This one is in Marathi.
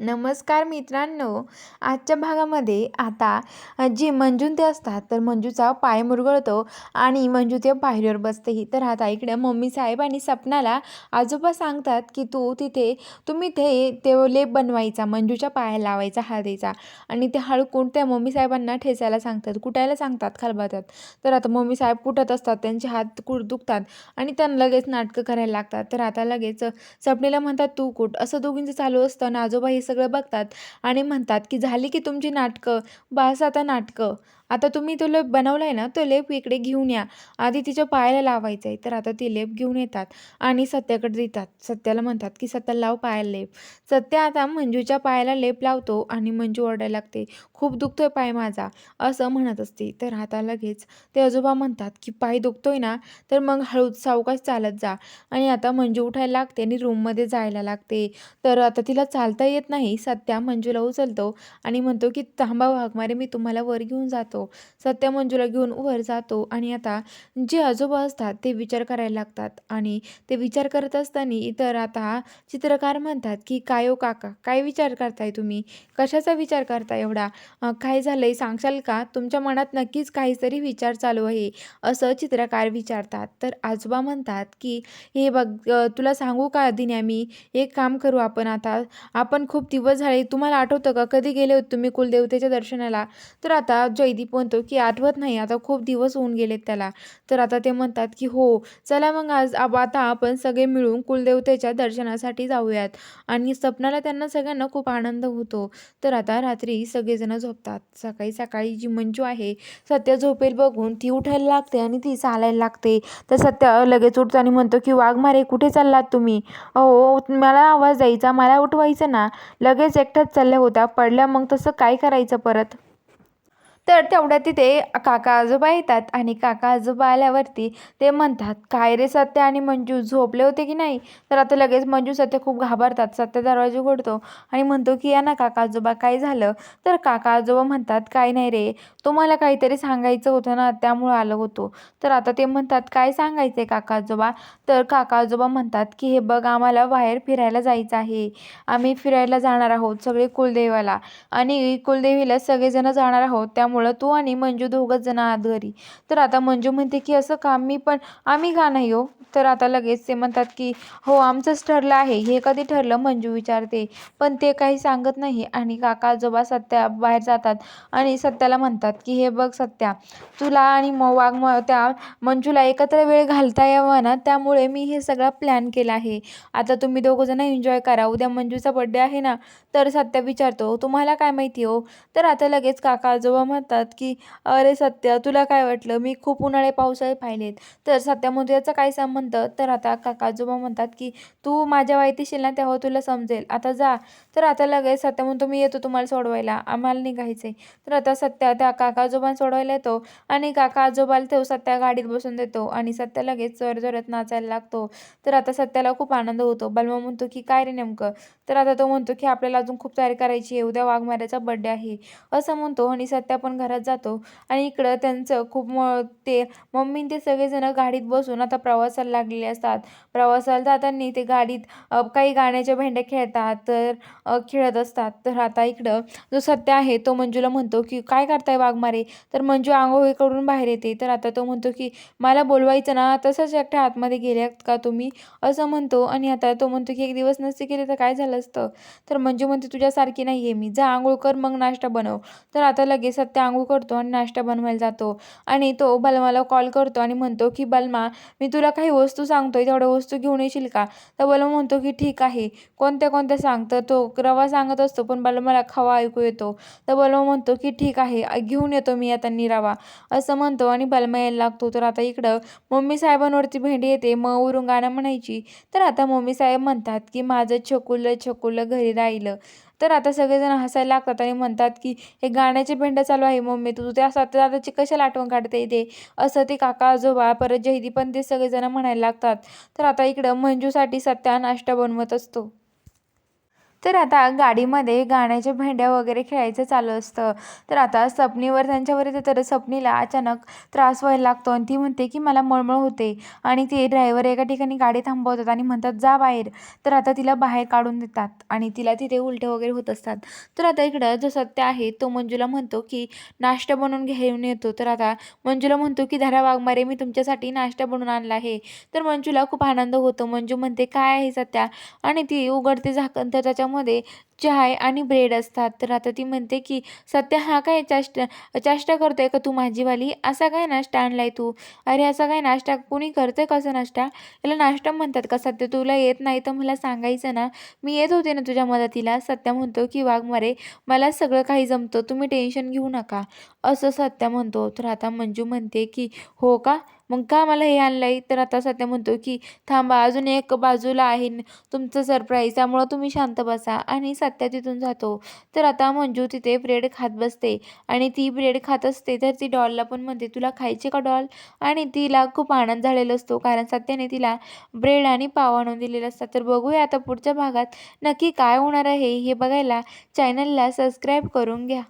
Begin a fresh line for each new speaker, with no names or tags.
नमस्कार मित्रांनो आजच्या भागामध्ये आता जे मंजू ते असतात तर मंजूचा पाय मुरगळतो आणि मंजू ते पायरीवर बसतेही तर आता इकडे मम्मी साहेब आणि सपनाला आजोबा सांगतात की तू तिथे तुम्ही ते ते लेप बनवायचा मंजूच्या पायाला लावायचा हळदीचा आणि ते हळकून त्या मम्मी साहेबांना ठेचायला सांगतात कुटायला सांगतात खालबातात तर आता मम्मी साहेब कुटत असतात त्यांचे हात कुट दुखतात आणि त्यांना लगेच नाटकं करायला लागतात. तर आता लगेच सपनेला म्हणतात तू कुट. असं दोघींचं चालू असतं आणि आजोबा हे सगळं बघतात आणि म्हणतात की झाली की तुमची नाटकं बस आता नाटकं. आता तुम्ही तो लेप बनवला आहे ना तो लेप इकडे घेऊन या. आधी तिच्या पायाला लावायचा आहे तर आता ती लेप घेऊन येतात आणि सत्याकडे देतात. सत्याला म्हणतात की सत्याला लाव पायाला लेप. सत्य आता मंजूच्या पायाला लेप लावतो आणि मंजू ओरडायला लागते खूप दुखतोय पाय माझा असं म्हणत असते. तर आता लगेच ते आजोबा म्हणतात की पाय दुखतोय ना तर मग हळूच सावकाश चालत जा. आणि आता मंजू उठायला लागते आणि रूममध्ये जायला लागते. तर आता तिला चालता येत नाही. नाही. सत्या मंजूला उचलतो आणि म्हणतो की थांबा हो वाघमारे मी तुम्हाला वर घेऊन जातो. सत्या मंजूला घेऊन वर जातो आणि आता जे आजोबा असतात ते विचार करायला लागतात आणि ते विचार करत असताना इतर आता चित्रकार म्हणतात की काय ओ काका? काय विचार करताय तुम्ही? कशाचा विचार करताय एवढा? काय झालंय? सांगशाल का? तुमच्या मनात नक्कीच काहीतरी विचार चालू आहे. असं चित्रकार विचारतात. तर आजोबा म्हणतात की हे बघ तुला सांगू का दिन्या मी? एक काम करू आपण आता. आपण खूप दिवस झाले तुम्हाला आठवतं का? कधी गेले होते तुम्ही कुलदेवतेच्या दर्शनाला? तर आता जयदीप म्हणतो की आठवत नाही. आता खूप दिवस होऊन गेलेत त्याला. तर आता ते म्हणतात की हो चला मग आज आता आपण सगळे मिळून कुलदेवतेच्या दर्शनासाठी जाऊयात. आणि स्वप्नाला त्यांना सगळ्यांना खूप आनंद होतो. तर आता रात्री सगळेजण झोपतात. सकाळी सकाळी जी मंजू आहे सत्य झोपेल बघून ती उठायला लागते आणि ती चालायला लागते. तर सत्य लगेच उठतो आणि म्हणतो की वाघ मारे कुठे चाललात तुम्ही? अहो मला आवाज द्यायचा. मला उठवायचं ना. लगेच एकटाच चालल्या होत्या. पडल्या मग तसं काय करायचं परत? तर तेवढ्यात तिथे काका आजोबा येतात आणि काका आजोबा आल्यावरती ते म्हणतात काय रे सत्य आणि मंजू झोपले होते की नाही? तर आता लगेच मंजू सत्य खूप घाबरतात. सत्य दरवाजे उघडतो आणि म्हणतो की या ना काका आजोबा काय झालं? तर काका आजोबा म्हणतात काय नाही रे तुम्हाला काहीतरी सांगायचं होतं ना त्यामुळं आलं होतो. तर आता ते म्हणतात काय सांगायचं आहे काका आजोबा? तर काका आजोबा म्हणतात की हे बघ आम्हाला बाहेर फिरायला जायचं आहे. आम्ही फिरायला जाणार आहोत सगळे कुलदेवाला आणि कुलदेवीला सगळेजण जाणार आहोत त्या त्यामुळं तू आणि मंजू दोघंच जण आत घरी. तर आता मंजू म्हणते की असं काम मी पण आम्ही का नाही हो? तर आता लगेच ते म्हणतात की हो आमचंच ठरलं आहे. हे कधी ठरलं? मंजू विचारते. पण ते काही सांगत नाही. आणि काका आजोबा सत्या बाहेर जातात आणि सत्याला म्हणतात की हे बघ सत्या तुला आणि म वाघ म त्या मंजूला एकत्र वेळ घालता यावा ना? त्यामुळे मी हे सगळा प्लॅन केला आहे. आता तुम्ही दोघंजणं एन्जॉय करा. उद्या मंजूचा बड्डे आहे ना? तर सत्या विचारतो तुम्हाला काय माहिती हो? तर आता लगेच काका आजोबा म्हणतात म्हणतात की अरे सत्या तुला काय वाटलं? मी खूप उन्हाळे पावसाळे पाहिलेत. तर सत्या म्हणतो याचा काय संबंध तर आता काका आजोबा म्हणतात की तू माझ्या वाईट येशील ना तेव्हा तुला समजेल. आता जा. तर आता लगेच सत्या म्हणतो मी येतो तुम्हाला सोडवायला. आम्हाला निघायचं आहे तर आता सत्या त्या काका आजोबांना सोडवायला येतो आणि काका आजोबाला तो सत्या गाडीत बसून देतो आणि सत्या लगेच जोर जोरात नाचायला लागतो. तर आता सत्याला खूप आनंद होतो. बलमा म्हणतो की काय रे नेमकं? तर आता तो म्हणतो की आपल्याला अजून खूप तयारी करायची आहे. उद्या वाघमाऱ्याचा बड्डे आहे. असं म्हणतो आणि सत्या पण घरात जातो. आणि इकडं त्यांचं खूप म ते मम्मी ते सगळेजण गाडीत बसून आता प्रवासाला लागलेले असतात. प्रवासाला जाताना ते गाडीत काही गाण्याच्या भेंड्या खेळतात तर खेळत असतात. तर आता इकडं जो सत्य आहे तो मंजूला म्हणतो की काय करताय वाघमारे तर मंजू आंघोळीकडून बाहेर येते. तर आता तो म्हणतो की मला बोलवायचं ना तसंच एकट्या आतमध्ये गेल्यात का तुम्ही? असं म्हणतो. आणि आता तो म्हणतो की एक दिवस नसते केले तर काय झालं असतं? तर मंजू म्हणते तुझ्यासारखी नाही आहे मी. जा आंघोळ कर मग नाश्ता बनव. तर आता लगेच सत्य आंघोळ करतो आणि नाश्ता बनवायला जातो. आणि तो बलमाला कॉल करतो आणि म्हणतो की बलमा मी तुला काही वस्तू सांगतोय तेवढ्या वस्तू घेऊन येशील का? तर बलमा म्हणतो की ठीक आहे. कोणत्या कोणत्या सांग तर तो रवा सांगत असतो पण बलमाला खवा ऐकू येतो. तर बलमा म्हणतो की ठीक आहे घेऊन येतो मी आता रवा. असं म्हणतो आणि बलमा यायला लागतो. तर आता इकडं मम्मी साहेबांवरती भेंडी येते. मग उरून गाणं म्हणायची तर आता मम्मी साहेब म्हणतात की माझं छकुलं छकुलं घरी राहिलं. तर आता सगळेजण हसायला लागतात आणि म्हणतात की हे गाण्याचे भेंड चालू आहे मम्मी तू त्या दादाची कशाला आठवण काढते ते असं ते काका आजोबा परत जहिदी पण ते सगळेजण म्हणायला लागतात. तर आता इकडं मंजूसाठी सत्या नाश्ता बनवत असतो. तर आता गाडीमध्ये गाण्याच्या भेंड्या वगैरे खेळायचं चालू असतं. तर आता सपनीवर त्यांच्यावर येते. तर सपनीला अचानक त्रास व्हायला लागतो आणि ती म्हणते की मला मळमळ होते. आणि ते ड्रायव्हर एका ठिकाणी गाडी थांबवतात आणि म्हणतात जा बाहेर. तर आता तिला बाहेर काढून देतात आणि तिला तिथे उलटे वगैरे होत असतात. तर आता इकडं जो सत्य आहे तो मंजूला म्हणतो की नाश्ता बनवून घेऊन येतो. तर आता मंजूला म्हणतो की धरा वाघमारे मी तुमच्यासाठी नाश्ता बनवून आणला आहे. तर मंजूला खूप आनंद होतो. मंजू म्हणते काय आहे सत्या? आणि ती उघडते झाकण तर त्याच्या त्याच्यामध्ये चहा आणि ब्रेड असतात. तर आता ती म्हणते की सत्या हा काय चाष्टा चाष्टा करतोय का तू माझीवाली? असा काय नाश्ता आणलाय तू? अरे असा काय नाश्ता? कोणी करतोय कसं नाश्ता? याला नाश्ता म्हणतात का सध्या तुला येत नाही तर मला सांगायचं ना? मी येत होते ना तुझ्या मदतीला. सत्या म्हणतो की वाघ मरे मला सगळं काही जमतं. तुम्ही टेन्शन घेऊ नका. असं सत्या म्हणतो. तर आता मंजू म्हणते की हो का? मग का मला हे आणलं आहे तर आता सध्या म्हणतो की थांबा अजून एक बाजूला आहे तुमचं सरप्राईज त्यामुळं तुम्ही शांत बसा. आणि सत्या तिथून जातो. तर आता मंजू तिथे ब्रेड खात बसते. आणि ती ब्रेड खात असते तर ती डॉलला पण म्हणते तुला खायचे का डॉल आणि तिला खूप आनंद झालेला असतो कारण सत्याने तिला ब्रेड आणि पाव आणून दिलेला असतात. तर बघूया आता पुढच्या भागात नक्की काय होणार आहे हे बघायला. चॅनलला सबस्क्राईब करून घ्या.